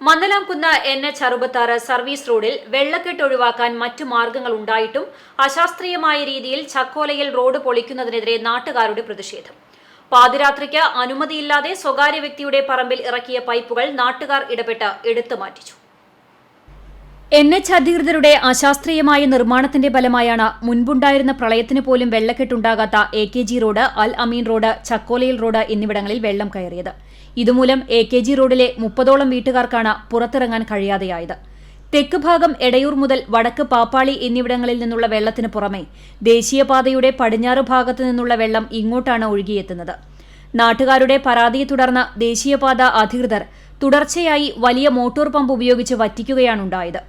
Mandalamkunnu N H അറുപത്താറ് service റോഡിൽ വെള്ളക്കെട്ട് ഒഴിവാക്കാൻ മറ്റു മാർഗങ്ങൾ ഉണ്ടായിട്ടും അശാസ്ത്രീയമായ രീതിയിൽ ചക്കോലയിൽ റോഡ് പൊളിക്കുന്നതിനെതിരെ നാട്ടുകാരുടെ പ്രതിഷേധം. പാതിരാത്രിക്ക് അനുമതിയില്ലാതെ സ്വകാര്യ വ്യക്തിയുടെ പറമ്പിൽ ഇറക്കിയ പൈപ്പുകൾ നാട്ടുകാർ ഇടപെട്ട് എടുത്തു മാറ്റിച്ചു എൻ എച്ച് അധികൃതരുടെ അശാസ്ത്രീയമായ നിർമ്മാണത്തിന്റെ ഫലമായാണ് മുൻപുണ്ടായിരുന്ന പ്രളയത്തിന് പോലും വെള്ളക്കെട്ടുണ്ടാകാത്ത A K G road Al Ameen road ചക്കോലയിൽ road എന്നിവിടങ്ങളിൽ വെള്ളം കയറിയത്. ഇതുമൂലം എ കെ ജി റോഡിലെ മുപ്പതോളം വീട്ടുകാർക്കാണ് പുറത്തിറങ്ങാൻ കഴിയാതെയായത്. തെക്ക് ഭാഗം എടയൂർ മുതൽ വടക്ക് പാപ്പാളി എന്നിവിടങ്ങളിൽ നിന്നുള്ള വെള്ളത്തിന് പുറമെ ദേശീയപാതയുടെ പടിഞ്ഞാറ് ഭാഗത്തു നിന്നുള്ള വെള്ളം ഇങ്ങോട്ടാണ് ഒഴുകിയെത്തുന്നത്. നാട്ടുകാരുടെ പരാതിയെ തുടർന്ന് ദേശീയപാത അധികൃതർ തുടർച്ചയായി വലിയ മോട്ടോർ പമ്പ് ഉപയോഗിച്ച് വറ്റിക്കുകയാണുണ്ടായത്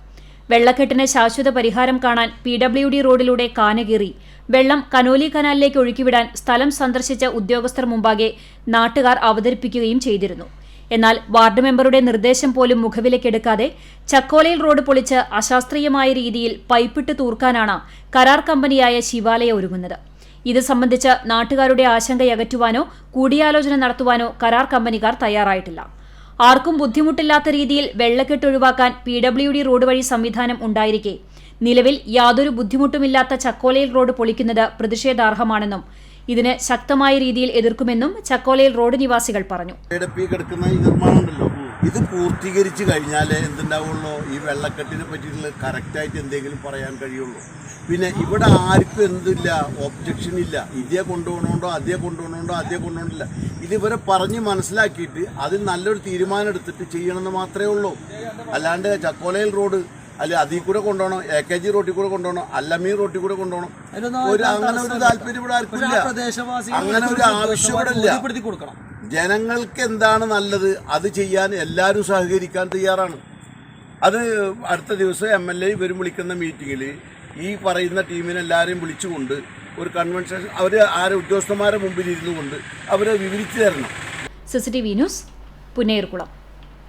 വെള്ളക്കെട്ടിന് ശാശ്വത പരിഹാരം കാണാൻ പി ഡബ്ല്യു ഡി റോഡിലൂടെ കാനകീറി വെള്ളം കനോലി കനാലിലേക്ക് ഒഴുക്കിവിടാൻ സ്ഥലം സന്ദർശിച്ച ഉദ്യോഗസ്ഥർ മുമ്പാകെ നാട്ടുകാർ അവതരിപ്പിക്കുകയും ചെയ്തിരുന്നു. എന്നാൽ വാർഡ് മെമ്പറുടെ നിർദ്ദേശം പോലും മുഖവിലക്കെടുക്കാതെ ചക്കോലയിൽ റോഡ് പൊളിച്ച് അശാസ്ത്രീയമായ രീതിയിൽ പൈപ്പിട്ട് തൂർക്കാനാണ് കരാർ കമ്പനിയായ ശിവാലയ ഒരുങ്ങുന്നത്. ഇത് സംബന്ധിച്ച് നാട്ടുകാരുടെ ആശങ്കയകറ്റുവാനോ കൂടിയാലോചന നടത്തുവാനോ കരാർ കമ്പനിക്കാർ തയ്യാറായിട്ടില്ല. ആർക്കും ബുദ്ധിമുട്ടില്ലാത്ത രീതിയിൽ വെള്ളക്കെട്ട് ഒഴിവാക്കാൻ പി ഡബ്ല്യു ഡി റോഡ് വഴി സംവിധാനം ഉണ്ടായിരിക്കെ. നിലവിൽ യാതൊരു ബുദ്ധിമുട്ടുമില്ലാത്ത ചക്കോലയിൽ റോഡ് പൊളിക്കുന്നത് പ്രതിഷേധാർഹമാണെന്നും ഇതിന് ശക്തമായ രീതിയിൽ എതിർക്കുമെന്നും ചക്കോലയിൽ റോഡ് നിവാസികൾ പറഞ്ഞു. ഇത് പൂർത്തീകരിച്ച് കഴിഞ്ഞാലേ എന്തുണ്ടാവുള്ളൂ? ഈ വെള്ളക്കെട്ടിനെ പറ്റിയിട്ടുള്ള കറക്റ്റായിട്ട് എന്തെങ്കിലും പറയാൻ കഴിയുള്ളൂ. പിന്നെ ഇവിടെ ആർക്കും എന്തില്ല ഒബ്ജക്ഷൻ ഇല്ല. ഇതേ കൊണ്ടുപോകണോണ്ടോ അതേ കൊണ്ടുപോകണോണ്ടോ അതേ കൊണ്ടുപോകണില്ല. ഇതിവരെ പറഞ്ഞ് മനസ്സിലാക്കിയിട്ട് അതിൽ നല്ലൊരു തീരുമാനം എടുത്തിട്ട് ചെയ്യണമെന്ന് മാത്രമേ ഉള്ളൂ. അല്ലാണ്ട് ചക്കോലയിൽ റോഡ് അല്ലെ അതിൽ കൂടെ കൊണ്ടുപോകണം എ കെ ജി റോട്ടിൽ കൂടെ കൊണ്ടുപോകണം അല്ലമീൻ റോട്ടിൽ കൂടെ കൊണ്ടുപോകണം. ഒരു അങ്ങനെ ഒരു താല്പര്യം ഇവിടെ ആർക്കും ഇല്ല. അങ്ങനെ ഒരു ആവശ്യം ഇവിടെ ഇല്ല. ജനങ്ങൾക്ക് എന്താണ് നല്ലത്? അത് ചെയ്യാൻ എല്ലാവരും സഹകരിക്കാൻ തയ്യാറാണ്. അത് അടുത്ത ദിവസം എം എൽ എ ഇവരും വിളിക്കുന്ന മീറ്റിങ്ങിൽ ഈ പറയുന്ന ടീമിനെല്ലാവരെയും വിളിച്ചുകൊണ്ട് ഒരു കൺവെൻഷൻ അവർ ആരെ ഉദ്യോഗസ്ഥന്മാരെ മുമ്പിൽ ഇരുന്നു കൊണ്ട് അവരെ വിവരിച്ചു തരണം. CCTV news Punnayurkulam.